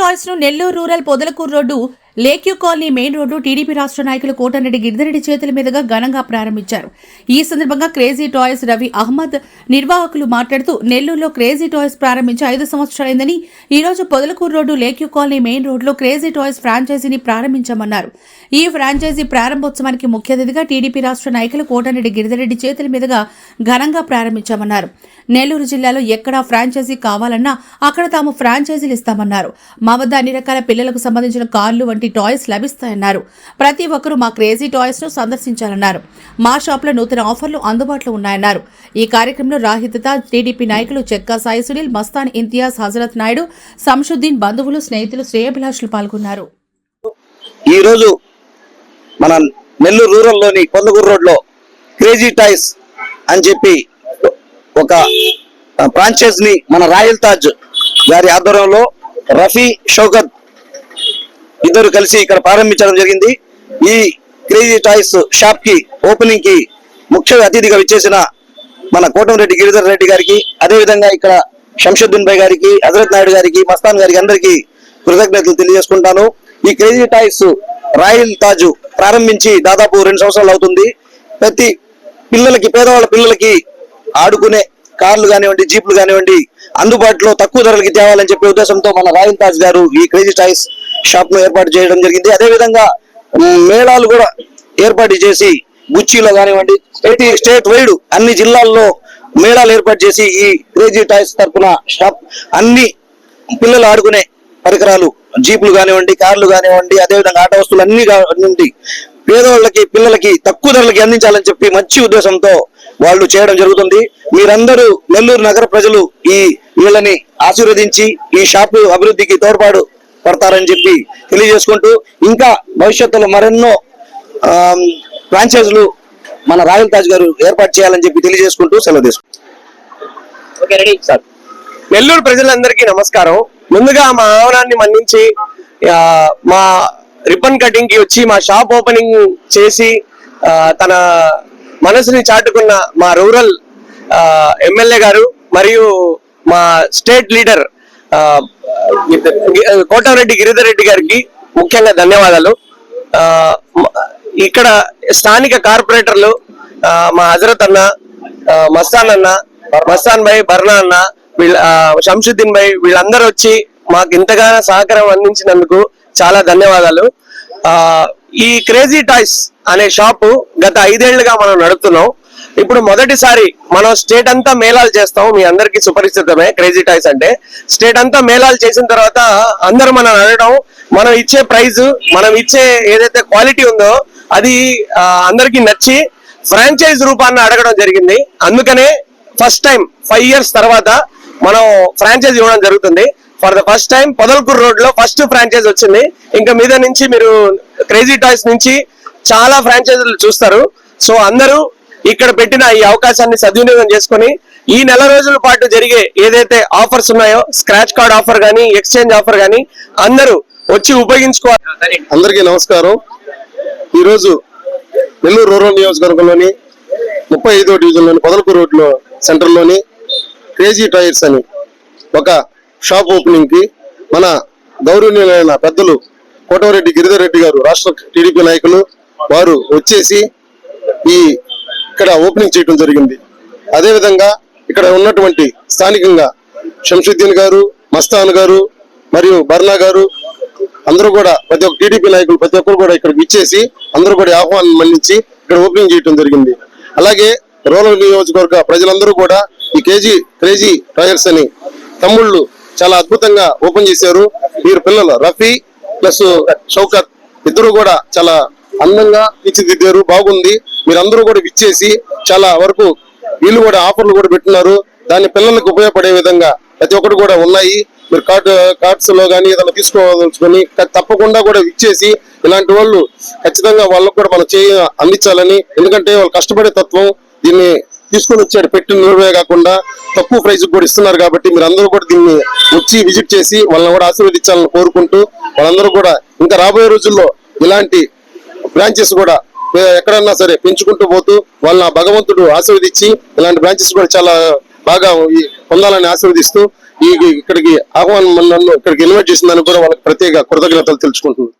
టాయ్స్ను Nellore rural Podalakuru road lake view colony main road TDP రాష్ట్ర నాయకులు కోటరెడ్డి గిరిధరెడ్డి చేతుల మీదుగా ఘనంగా ప్రారంభించారు. ఈ సందర్భంగా క్రేజీ టాయ్స్ రవి అహ్మద్ నిర్వాహకులు మాట్లాడుతూ నెల్లూరులో క్రేజీ టాయ్స్ ప్రారంభించి ఐదు సంవత్సరాలైందని ఈ రోజు Podalakuru road lake view colony main రోడ్లో క్రేజీ టాయ్స్ ఫ్రాంచైజీని ప్రారంభించామన్నారు. ఈ ఫ్రాంచైజీ ప్రారంభోత్సవానికి ముఖ్య అతిథిగా టీడీపీ రాష్ట్ర నాయకులు కోటరెడ్డి గిరిధరెడ్డి చేతుల మీదుగా ఘనంగా ప్రారంభించామన్నారు. నెల్లూరు జిల్లాలో ఎక్కడా ఫ్రాంచైజీ కావాలన్నా అక్కడ తాము ఫ్రాంచైజీలు ఇస్తామన్నారు. మా వద్ద అన్ని రకాల పిల్లలకు సంబంధించిన కార్లు వంటి టాయ్స్ లభిస్తాయన్నారు. ప్రతి ఒక్కరూ మా క్రేజీ టాయ్స్ను సందర్శించాలన్నారు. మా షాప్లో నూతన ఆఫర్లు అందుబాటులో ఉన్నాయన్నారు. ఈ కార్యక్రమంలో రాహితత టీడీపీ నాయకులు చెక్కా సాయి సునీల్ మస్తాన్ ఇంతియాజ్ హజరత్ నాయుడు సంషుద్దీన్ బంధువులు స్నేహితులు శ్రేయభిలాషులు పాల్గొన్నారు. ఈ రోజు మన నెల్లూరు రూరల్లోని కొందగూరు రోడ్లో క్రేజీ టాయ్స్ అని చెప్పి ఒక ఫ్రాంచైజ్ని మన రాయల్ తాజ్ గారి ఆధ్వర్యంలో రఫీ షౌకత్ ఇద్దరు కలిసి ఇక్కడ ప్రారంభించడం జరిగింది. ఈ క్రేజీ టాయ్స్ షాప్కి ఓపెనింగ్కి ముఖ్య అతిథిగా విచ్చేసిన మన కోటంరెడ్డి గిరిధర్ రెడ్డి గారికి అదే విధంగా ఇక్కడ శంషుద్దీన్ భాయ్ గారికి హజరత్ నాయుడు గారికి మస్తాన్ గారికి అందరికీ కృతజ్ఞతలు తెలియజేసుకుంటాను. ఈ క్రేజీ టాయ్స్ రాయల్ తాజు ప్రారంభించి దాదాపు రెండు సంవత్సరాలు అవుతుంది. ప్రతి పిల్లలకి పేదవాళ్ళ పిల్లలకి ఆడుకునే కార్లు కానివ్వండి జీప్లు కానివ్వండి అందుబాటులో తక్కువ ధరలకి తేవాలని చెప్పే ఉద్దేశంతో మన రాయల్ తాజ్ గారు ఈ క్రేజీ టాయ్స్ షాప్ను ఏర్పాటు చేయడం జరిగింది. అదే విధంగా మేళాలు కూడా ఏర్పాటు చేసి బుచ్చిలో కానివ్వండి స్టేట్ స్టేట్ వైడ్ అన్ని జిల్లాల్లో మేళాలు ఏర్పాటు చేసి ఈ క్రేజీ టాయ్స్ తరపున షాప్ అన్ని పిల్లలు ఆడుకునే పరికరాలు జీపులు కానివ్వండి కార్లు కానివ్వండి అదేవిధంగా ఆట వస్తువులు అన్ని కానివ్వండి పేదవాళ్ళకి పిల్లలకి తక్కువ ధరలకి అందించాలని చెప్పి మంచి ఉద్దేశంతో వాళ్ళు చేయడం జరుగుతుంది. మీరందరూ నెల్లూరు నగర ప్రజలు ఈ వీళ్ళని ఆశీర్వదించి ఈ షాపు అభివృద్ధికి తోడ్పాటు పడతారని చెప్పి తెలియజేసుకుంటూ ఇంకా భవిష్యత్తులో మరెన్నో ఫ్రాంచైజీలు మన రాయల్ తాజ్ గారు ఏర్పాటు చేయాలని చెప్పి తెలియజేసుకుంటూ సెలవు తీసుకుంటాం ఓకే రెడీ? సార్. నెల్లూరు ప్రజలందరికీ నమస్కారం. ముందుగా మా ఆహ్వానాన్ని మన్నించి మా రిబ్బన్ కటింగ్కి వచ్చి మా షాప్ ఓపెనింగ్ చేసి ఆ, తన మనసుని చాటుకున్న మా రూరల్ ఎమ్మెల్యే గారు మరియు మా స్టేట్ లీడర్ కోటమిరెడ్డి గిరిధర్ రెడ్డి గారికి ముఖ్యంగా ధన్యవాదాలు. ఇక్కడ స్థానిక కార్పొరేటర్లు మా హజరత్ అన్న మస్తాన్ అన్న మస్తాన్ భాయ్ బర్నా అన్న వీళ్ళ శంషుద్దీన్ భాయ్ వీళ్ళందరూ వచ్చి మాకు ఇంతగానో సహకారం అందించినందుకు చాలా ధన్యవాదాలు. ఆ ఈ క్రేజీ టాయ్స్ అనే షాపు గత ఐదేళ్ళుగా మనం నడుపుతున్నాం. ఇప్పుడు మొదటిసారి మనం స్టేట్ అంతా మేళాలు చేస్తాం. మీ అందరికీ సుపరిచితమే. క్రేజీ టాయ్స్ అంటే స్టేట్ అంతా మేళాలు చేసిన తర్వాత అందరూ మనం అడగడం మనం ఇచ్చే ప్రైజ్ మనం ఇచ్చే ఏదైతే క్వాలిటీ ఉందో అది అందరికీ నచ్చి ఫ్రాంచైజ్ రూపాన్ని అడగడం జరిగింది. అందుకనే ఫస్ట్ టైం ఫైవ్ ఇయర్స్ తర్వాత మనం ఫ్రాంచైజ్ ఇవ్వడం జరుగుతుంది. For the first time Podalakuru రోడ్లో ఫస్ట్ ఫ్రాంచైజ్ వచ్చింది. ఇంకా మీద నుంచి మీరు క్రేజీ టాయ్స్ నుంచి చాలా ఫ్రాంచైజీలు చూస్తారు. సో అందరూ ఇక్కడ పెట్టిన ఈ అవకాశాన్ని సద్వినియోగం చేసుకొని ఈ నెల రోజుల పాటు జరిగే ఏదైతే ఆఫర్స్ ఉన్నాయో స్క్రాచ్ కార్డ్ ఆఫర్ గానీ ఎక్స్చేంజ్ ఆఫర్ గానీ అందరూ వచ్చి ఉపయోగించుకోవాలి. అందరికీ నమస్కారం. ఈరోజు నెల్లూరు రూరల్ నియోజకవర్గంలోని ముప్పై ఐదో డివిజన్లోని పొదలకూరు రోడ్లో సెంటర్లోని క్రేజీ టైర్స్ అని ఒక షాప్ ఓపెనింగ్కి మన గౌరవనీయులైన పెద్దలు కోటమిరెడ్డి గిరిధర్ రెడ్డి గారు రాష్ట్ర టీడీపీ నాయకులు వారు వచ్చేసి ఈ ఇక్కడ ఓపెనింగ్ చేయడం జరిగింది. అదే విధంగా ఇక్కడ ఉన్నటువంటి స్థానికంగా శంషుద్దీన్ గారు మస్తాన్ గారు మరియు బర్నా గారు అందరూ కూడా ప్రతి ఒక్క టీడీపీ నాయకులు ప్రతి ఒక్కరు కూడా ఇక్కడికి ఇచ్చేసి అందరూ కూడా ఆహ్వానం మన్నించి ఇక్కడ ఓపెనింగ్ చేయడం జరిగింది. అలాగే రూరల్ నియోజకవర్గ ప్రజలందరూ కూడా ఈ కేజీ క్రేజీ టైర్స్ అని తమ్ముళ్ళు చాలా అద్భుతంగా ఓపెన్ చేశారు. వీరు పిల్లలు రఫీ ప్లస్ షౌకత్ ఇద్దరు కూడా చాలా అందంగా తీర్చిదిద్దారు బాగుంది. మీరందరూ కూడా విచ్చేసి చాలా వరకు వీళ్ళు కూడా ఆఫర్లు కూడా పెట్టినారు. దాన్ని పిల్లలకు ఉపయోగపడే విధంగా ప్రతి ఒక్కటి కూడా ఉన్నాయి. మీరు కార్డు కార్డ్స్లో కానీ ఏదైనా తీసుకోవాల్సుకొని తప్పకుండా కూడా ఇచ్చేసి ఇలాంటి వాళ్ళు ఖచ్చితంగా వాళ్ళకు కూడా మనం చేయ అందించాలని ఎందుకంటే వాళ్ళు కష్టపడే తత్వం దీన్ని తీసుకొని వచ్చాడు పెట్టిన నిలవే కాకుండా తక్కువ ప్రైజ్ కూడా ఇస్తున్నారు కాబట్టి మీరు అందరూ కూడా దీన్ని వచ్చి విజిట్ చేసి వాళ్ళని కూడా ఆశీర్వదించాలని కోరుకుంటూ వాళ్ళందరూ కూడా ఇంకా రాబోయే రోజుల్లో ఇలాంటి బ్రాంచెస్ కూడా ఎక్కడన్నా సరే పెంచుకుంటూ పోతూ వాళ్ళని ఆ భగవంతుడు ఆశీర్వదించి ఇలాంటి బ్రాంచెస్ కూడా చాలా బాగా ఈ- పొందాలని ఆశీర్వదిస్తూ ఈ ఇక్కడికి ఆహ్వానం నన్ను ఇక్కడికి ఇన్వైట్ చేసిన దానికి కూడా వాళ్ళకి ప్రత్యేక కృతజ్ఞతలు తెలుసుకుంటున్నాను.